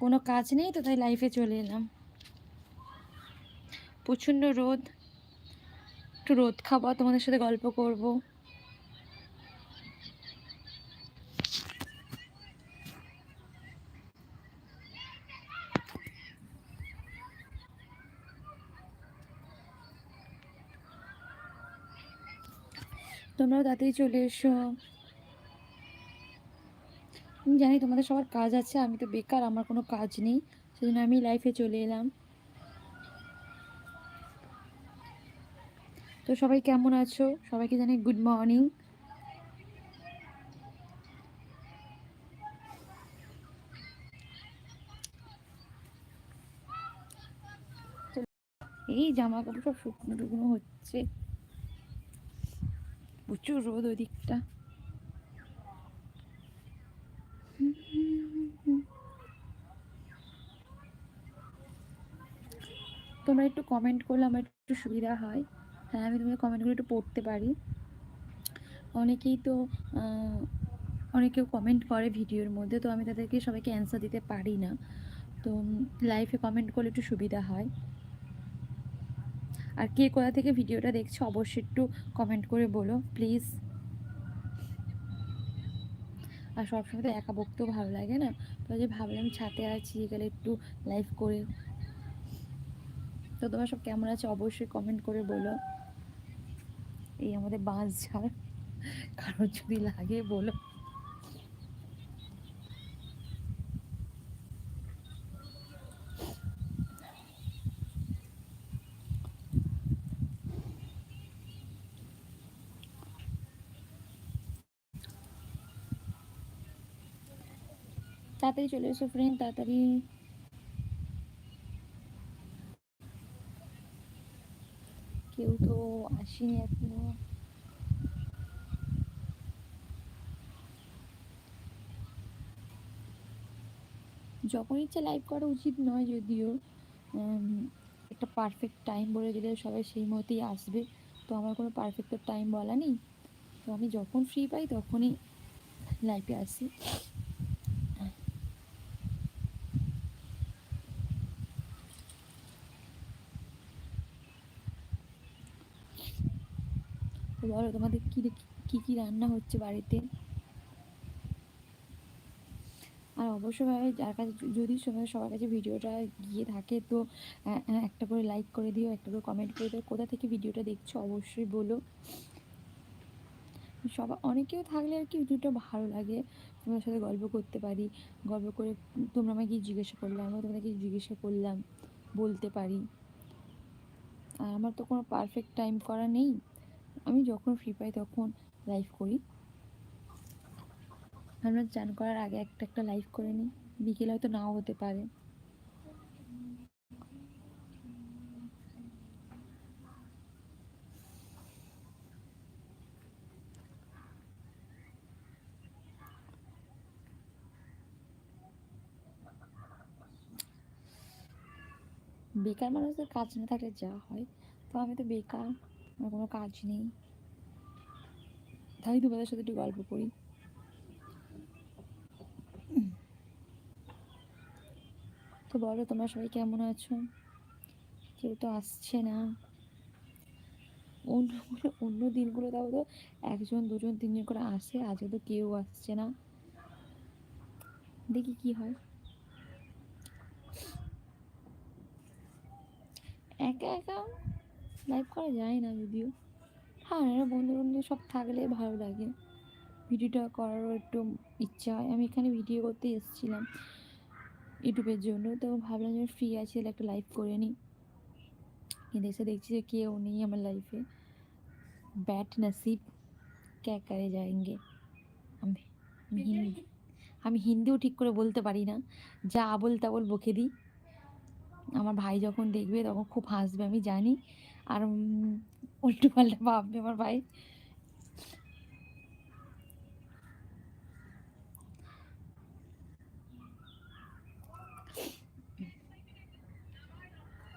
কোনো কাজ নেই তো তাই লাইফে চলে এলাম। প্রচণ্ড রোদ। একটু রোদ খাব, তোমাদের সাথে গল্প করব। তোমরাও তাড়াতাড়ি চলে এসো। আমি জানি তোমাদের সবার কাজ আছে, আমি তো বেকার, আমার কোনো কাজ নেই, সেজন্য আমি লাইফে চলে এলাম। তো সবাই কেমন আছো? সবাইকে জানি গুড মর্নিং এই জামা কাপড় সব শুকনো টুকনো হচ্ছে। প্রচুর রোদ ওই দিকটা তোমরা একটু কমেন্ট করলে আমার একটু সুবিধা হয়। হ্যাঁ আমি তোমাদের কমেন্টগুলো একটু পড়তে পারি। অনেকেই তো অনেকেও কমেন্ট করে ভিডিওর মধ্যে, তো আমি তাদেরকে সবাইকে অ্যান্সার দিতে পারি না। তো লাইফে কমেন্ট করলে একটু সুবিধা হয়। আর কে কোথা থেকে ভিডিওটা দেখছ, অবশ্যই একটু কমেন্ট করে বলো প্লিজ আর সবসময় তো একা বকতেও ভালো লাগে না? তো যে ভাবলাম ছাতে আছি, গেলে একটু লাইভ করে। তো তোমার সব কেমন আছে অবশ্যই কমেন্ট করে বলো। এই আমাদের বাঁশ ঝাড় কারোর যদি লাগে বলো। তাড়াতাড়ি চলে এসো ফ্রেন্ড তাড়াতাড়ি। কেউ তো আসেনি এখনও। যখন ইচ্ছে লাইভ করা উচিত নয় যদিও একটা পারফেক্ট টাইম বলে দিলে সবাই সেই মতেই আসবে। তো আমার কোনো পারফেক্ট টাইম বলা নেই। তো আমি যখন ফ্রি পাই তখনই লাইভে আসি। বলো তোমাদের কী কী কী রান্না হচ্ছে বাড়িতে? আর অবশ্যই যার কাছে যদি সময় সবার কাছে ভিডিওটা গিয়ে থাকে তো একটা করে লাইক করে দিও, একটা করে কমেন্ট করে দিও। কোথা থেকে ভিডিওটা দেখছ অবশ্যই বলো। সবাই অনেকেও থাকলে আর কি ভিডিওটা ভালো লাগে। তোমার সাথে গল্প করতে পারি। গল্প করে তোমরা আমাকে জিজ্ঞাসা করলে, আমিও তোমাদেরকে জিজ্ঞাসা করলাম, বলতে পারি। আর আমার তো কোনো পারফেক্ট টাইম করা নেই। আমি যখন ফ্রি পাই তখন লাইভ করি। আমরা চান করার আগে একটা একটা লাইভ করে নিই। বিকেলে হয়তো নাও হতে পারে। বেকার মানুষদের কাজ না থাকলে যা হয়। তো আমি তো বেকার। আমার কোনো কাজ নেই। তাই তোমাদের সাথে একটু গল্প করি। তো বলো, তোমরা সবাই কেমন আছো? কেউ তো আসছে না। অন্যগুলো অন্য দিনগুলো তাও তো একজন, দুজন, তিনজন করে আসে আজকে তো কেউ আসছে না। দেখি কি হয়। একা একা? লাইভ করা যায় না যদিও। হ্যাঁ বন্ধু বন্ধু সব থাকলে ভালো লাগে। ভিডিওটা করারও একটু ইচ্ছা হয়। আমি এখানে ভিডিও করতে এসেছিলাম ইউটিউবের জন্য। তো ভাবলাম যে ফ্রি আছি তাহলে একটা লাইভ করে নিই। কিন্তু এসে দেখছি যে কেউ নেই আমার লাইফে ব্যাট নসিব ক্যা করে যাएंगे আমি হিন্দি আমি হিন্দিও ঠিক করে বলতে পারি না। যা আবল তাবল বকে দিই। আমার ভাই যখন দেখবে তখন খুব হাসবে আমি জানি। আর উল্টো পাল্টা ভাববে আমার ভাই।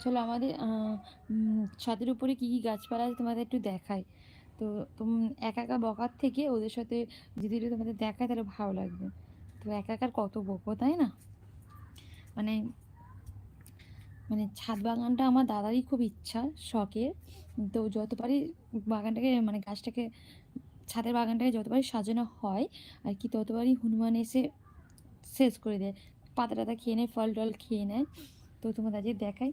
চলো আমাদের ছাদের উপরে কী কী গাছপালা আছে তোমাদের একটু দেখায় তো তুমি একা একা বকার থেকে ওদের সাথে যদি একটু তোমাদের দেখায় তাহলে ভালো লাগবে। তো একা একার কত বকো, তাই না? মানে মানে ছাদ বাগানটা আমার দাদারই খুব ইচ্ছা, শখের। তো যত পারি বাগানটাকে মানে গাছটাকে, ছাদের বাগানটাকে যতবারই সাজানো হয়, আর কি ততবারই হনুমান এসে শেষ করে দেয়। পাতা টাতা খেয়ে নেয়, ফল টল খেয়ে নেয়। তো তোমাদের আজকে দেখাই।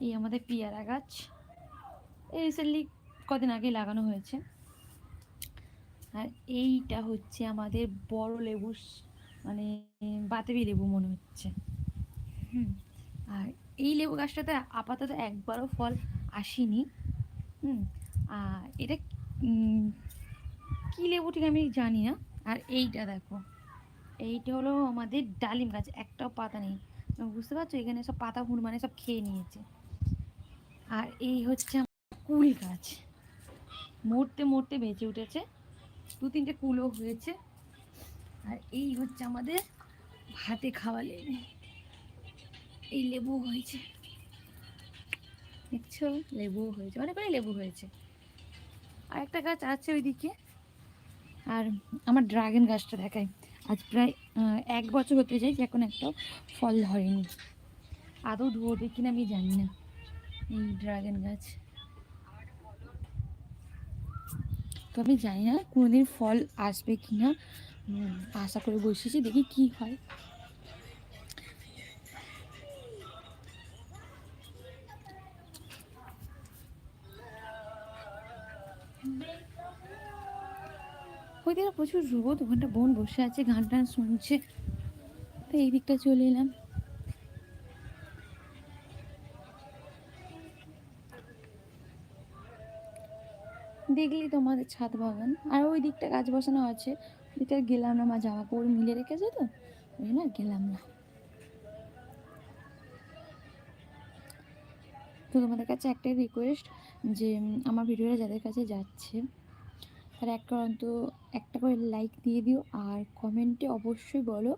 এই আমাদের পেয়ারা গাছ। এই রিসেন্টলি কদিন আগে লাগানো হয়েছে। আর এইটা হচ্ছে আমাদের বড় লেবু মানে বাতাবি লেবু মনে হচ্ছে। হুম, আর এই লেবু গাছটাতে আপাতত একবারও ফল আসেনি। হুম, আর এটা কী লেবু ঠিক আমি জানি না। আর এইটা দেখো, এইটা হলো আমাদের ডালিম গাছ, একটাও পাতা নেই। বুঝতে পারছ? এখানে সব পাতা মানে সব খেয়ে নিয়েছে। আর এই হচ্ছে কুল গাছ। মরতে মরতে বেঁচে উঠেছে। দু তিনটে কুলও হয়েছে। আর এই হচ্ছে আমাদের ভাতে খাওয়া লেবু। এই লেবু হয়েছে। দেখছ? লেবু হয়েছে। অনেকগুলো লেবু হয়েছে। আর একটা গাছ আছে ওইদিকে। আর আমার ড্রাগন গাছটা দেখাই। আজ প্রায় এক বছর হতে যায় যে এখন একটাও ফল ধরেনি। আদৌ ধরবে কিনা আমি জানি না। এই ড্রাগন গাছ। তো আমি জানি না কোনোদিন ফল আসবে কি না উম, আশা করে বসেছি, দেখি কি হয়। ওইদিকে প্রচুর রোদ ওখানটা বোন বসে আছে, গান টান শুনছে। তো এই দিকটা চলে এলাম। দেখলি তোমাদের ছাদ বাগান, আর ওই দিকটা গাছ বসানো আছে। ওইটা গেলাম না, মা জামা কাপড় মিলে রেখেছে তো, ওই না গেলাম না। তো তোমাদের কাছে একটাই রিকোয়েস্ট যে আমার ভিডিওটা যাদের কাছে যাচ্ছে, তারা একটা অন্ত একটা করে লাইক দিয়ে দিও, আর কমেন্টে অবশ্যই বলো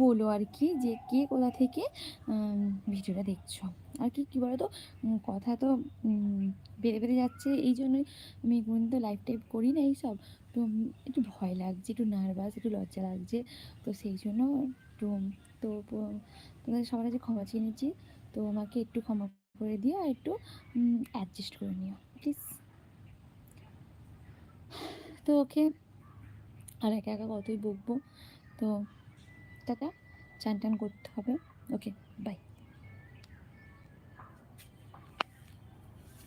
বলো আর কি যে কে কোথা থেকে ভিডিওটা দেখছ। আর কি, কী বলো তো কথা তো বেড়ে বেড়ে যাচ্ছে, এই জন্যই আমি তো লাইভ টাইপ করি না এইসব। তো একটু ভয় লাগছে, একটু নার্ভাস একটু লজ্জা লাগছে। তো সেই জন্য একটু, তো তোমাদের সবার কাছে ক্ষমা চেয়ে নিচ্ছি। তো আমাকে একটু ক্ষমা করে দিও আর একটু অ্যাডজাস্ট করে নিও প্লিজ তো ওকে, আর একা একা কতই বকবো। তো টাটা চান টান করতে হবে। Okay bye